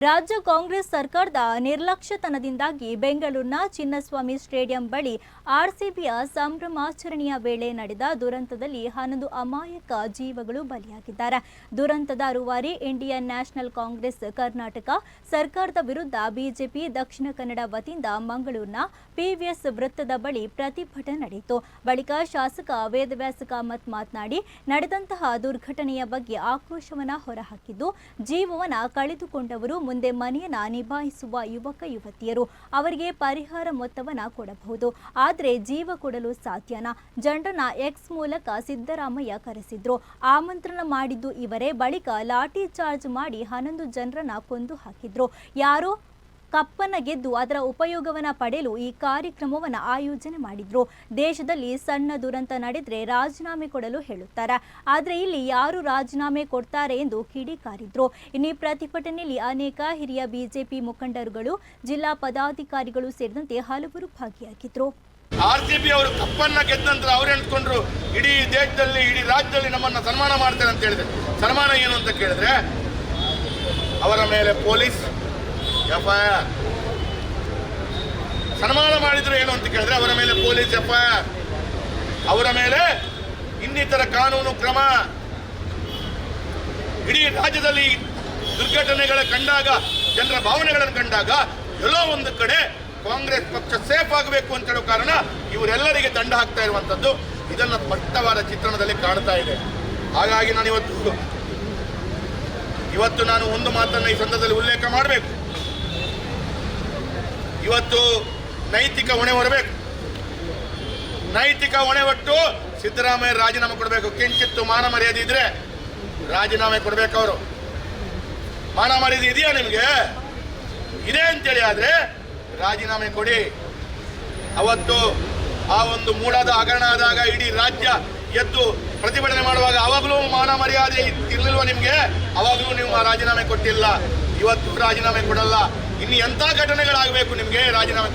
ರಾಜ್ಯ ಕಾಂಗ್ರೆಸ್ ಸರ್ಕಾರದ ನಿರ್ಲಕ್ಷ್ಯತನದಿಂದಾಗಿ ಬೆಂಗಳೂರಿನ ಚಿನ್ನಸ್ವಾಮಿ ಸ್ಟೇಡಿಯಂ ಬಳಿ ಆರ್ಸಿಬಿಯ ಸಂಭ್ರಮಾಚರಣೆಯ ವೇಳೆ ನಡೆದ ದುರಂತದಲ್ಲಿ ಹನ್ನೊಂದು ಅಮಾಯಕ ಜೀವಗಳು ಬಲಿಯಾಗಿದ್ದಾರೆ. ದುರಂತದ ರೂವಾರಿ ಇಂಡಿಯನ್ ನ್ಯಾಷನಲ್ ಕಾಂಗ್ರೆಸ್ ಕರ್ನಾಟಕ ಸರ್ಕಾರದ ವಿರುದ್ಧ ಬಿಜೆಪಿ ದಕ್ಷಿಣ ಕನ್ನಡ ವತಿಯಿಂದ ಮಂಗಳೂರಿನ ಪಿವಿಎಸ್ ವೃತ್ತದ ಬಳಿ ಪ್ರತಿಭಟನೆ ನಡೆಯಿತು. ಬಳಿಕ ಶಾಸಕ ವೇದವ್ಯಾಸ ಕಾಮತ್ ಮಾತನಾಡಿ, ನಡೆದಂತಹ ದುರ್ಘಟನೆಯ ಬಗ್ಗೆ ಆಕ್ರೋಶವನ್ನ ಹೊರಹಾಕಿದ್ದು, ಜೀವವನ್ನ ಕಳೆದುಕೊಂಡವರು ಮುಂದೆ ಮನೆಯನ್ನು ನಿಭಾಯಿಸುವ ಯುವಕ ಯುವತಿಯರು ಅವರಿಗೆ ಪರಿಹಾರ ಮೊತ್ತವನ್ನು ಕೊಡಬಹುದು. ಆದರೆ ಜೀವ ಕೊಡಲು ಸಾಧ್ಯನ? ಜನರನ್ನ ಎಕ್ಸ್ ಮೂಲಕ ಸಿದ್ದರಾಮಯ್ಯ ಕರೆಸಿದ್ರು. ಆಮಂತ್ರಣ ಮಾಡಿದ್ದು ಇವರೇ, ಬಳಿಕ ಲಾಠಿ ಚಾರ್ಜ್ ಮಾಡಿ ಹನ್ನೊಂದು ಜನರನ್ನ ಕೊಂದು ಹಾಕಿದ್ರು. ಯಾರೋ? ಕಪ್ಪನ್ನ ಗೆದ್ದು ಅದರ ಉಪಯೋಗವನ್ನ ಪಡೆಯಲು ಈ ಕಾರ್ಯಕ್ರಮವನ್ನು ಆಯೋಜನೆ ಮಾಡಿದ್ರು. ದೇಶದಲ್ಲಿ ಸಣ್ಣ ದುರಂತ ನಡೆದ್ರೆ ರಾಜೀನಾಮೆ ಕೊಡಲು ಹೇಳುತ್ತಾರೆ. ಆದ್ರೆ ಇಲ್ಲಿ ಯಾರು ರಾಜೀನಾಮೆ ಕೊಡ್ತಾರೆ ಎಂದು ಕಿಡಿಕಾರಿದ್ರು. ಇನ್ನು ಪ್ರತಿಭಟನೆಯಲ್ಲಿ ಅನೇಕ ಹಿರಿಯ ಬಿಜೆಪಿ ಮುಖಂಡರುಗಳು, ಜಿಲ್ಲಾ ಪದಾಧಿಕಾರಿಗಳು ಸೇರಿದಂತೆ ಹಲವರು ಭಾಗಿಯಾಗಿದ್ರು. ಆರ್ ಸಿ ಬಿ ಅವರು ಕಪ್ಪನ್ನ ಗೆದ್ದ ನಂತರ ಅವ್ರು ಎಣ್ಕೊಂಡ್ರು ಇಡೀ ದೇಶದಲ್ಲಿ, ಇಡೀ ರಾಜ್ಯದಲ್ಲಿ ನಮ್ಮನ್ನ ಸನ್ಮಾನ ಮಾಡ್ತಾರೆ ಅಂತ ಹೇಳಿದ್ರೆ. ಸನ್ಮಾನ ಏನು ಅಂತ ಕೇಳಿದ್ರೆ, ಅವರ ಮೇಲೆ ಪೊಲೀಸ್ ಎಫ್ಐಆರ್. ಸನ್ಮಾನ ಮಾಡಿದ್ರು ಏನು ಅಂತ ಕೇಳಿದ್ರೆ ಅವರ ಮೇಲೆ ಪೊಲೀಸ್ ಎಫ್ಐಆರ್. ಅವರ ಮೇಲೆ ಇನ್ನಿತರ ಕಾನೂನು ಕ್ರಮ. ಇಡೀ ರಾಜ್ಯದಲ್ಲಿ ದುರ್ಘಟನೆಗಳ ಕಂಡಾಗ, ಜನರ ಭಾವನೆಗಳನ್ನು ಕಂಡಾಗ ಎಲ್ಲೋ ಒಂದು ಕಡೆ ಕಾಂಗ್ರೆಸ್ ಪಕ್ಷ ಸೇಫ್ ಆಗಬೇಕು ಅಂತ ಹೇಳೋ ಕಾರಣ ಇವರೆಲ್ಲರಿಗೆ ದಂಡ ಹಾಕ್ತಾ ಇರುವಂಥದ್ದು ಇದನ್ನು ಸ್ಪಷ್ಟವಾದ ಚಿತ್ರಣದಲ್ಲಿ ಕಾಣ್ತಾ ಇದೆ. ಹಾಗಾಗಿ ನಾನು ಇವತ್ತು ಇವತ್ತು ನಾನು ಒಂದು ಮಾತನ್ನು ಈ ಸಂದರ್ಭದಲ್ಲಿ ಉಲ್ಲೇಖ ಮಾಡಬೇಕು. ಇವತ್ತು ನೈತಿಕ ಹೊಣೆ ಹೊರಬೇಕು. ನೈತಿಕ ಹೊಣೆ ಹೊಟ್ಟು ಸಿದ್ದರಾಮಯ್ಯ ರಾಜೀನಾಮೆ ಕೊಡಬೇಕು. ಕಿಂಚಿತ್ತು ಮಾನ ಮರ್ಯಾದೆ ಇದ್ರೆ ರಾಜೀನಾಮೆ ಕೊಡಬೇಕು ಅವರು. ಮಾನ ಮರ್ಯಾದೆ ಇದೆಯಾ ನಿಮಗೆ? ಇದೆ ಅಂತೇಳಿ ಆದ್ರೆ ರಾಜೀನಾಮೆ ಕೊಡಿ. ಅವತ್ತು ಆ ಒಂದು ಮೂಡಾದ ಹಗರಣ ಆದಾಗ ಇಡೀ ರಾಜ್ಯ ಎದ್ದು ಪ್ರತಿಭಟನೆ ಅವಾಗಲೂ ಮರ್ಯಾದೆ ಇರ್ಲಿಲ್ವ ನಿಮ್ಗೆ? ಅವಾಗಲೂ ನೀವು ರಾಜೀನಾಮೆ ಕೊಟ್ಟಿಲ್ಲ. ಇವತ್ತು ರಾಜೀನಾಮೆ ಕೊಡಲ್ಲ. ಇನ್ನು ಎಂತ ಘಟನೆಗಳಾಗಬೇಕು ನಿಮ್ಗೆ ರಾಜೀನಾಮೆ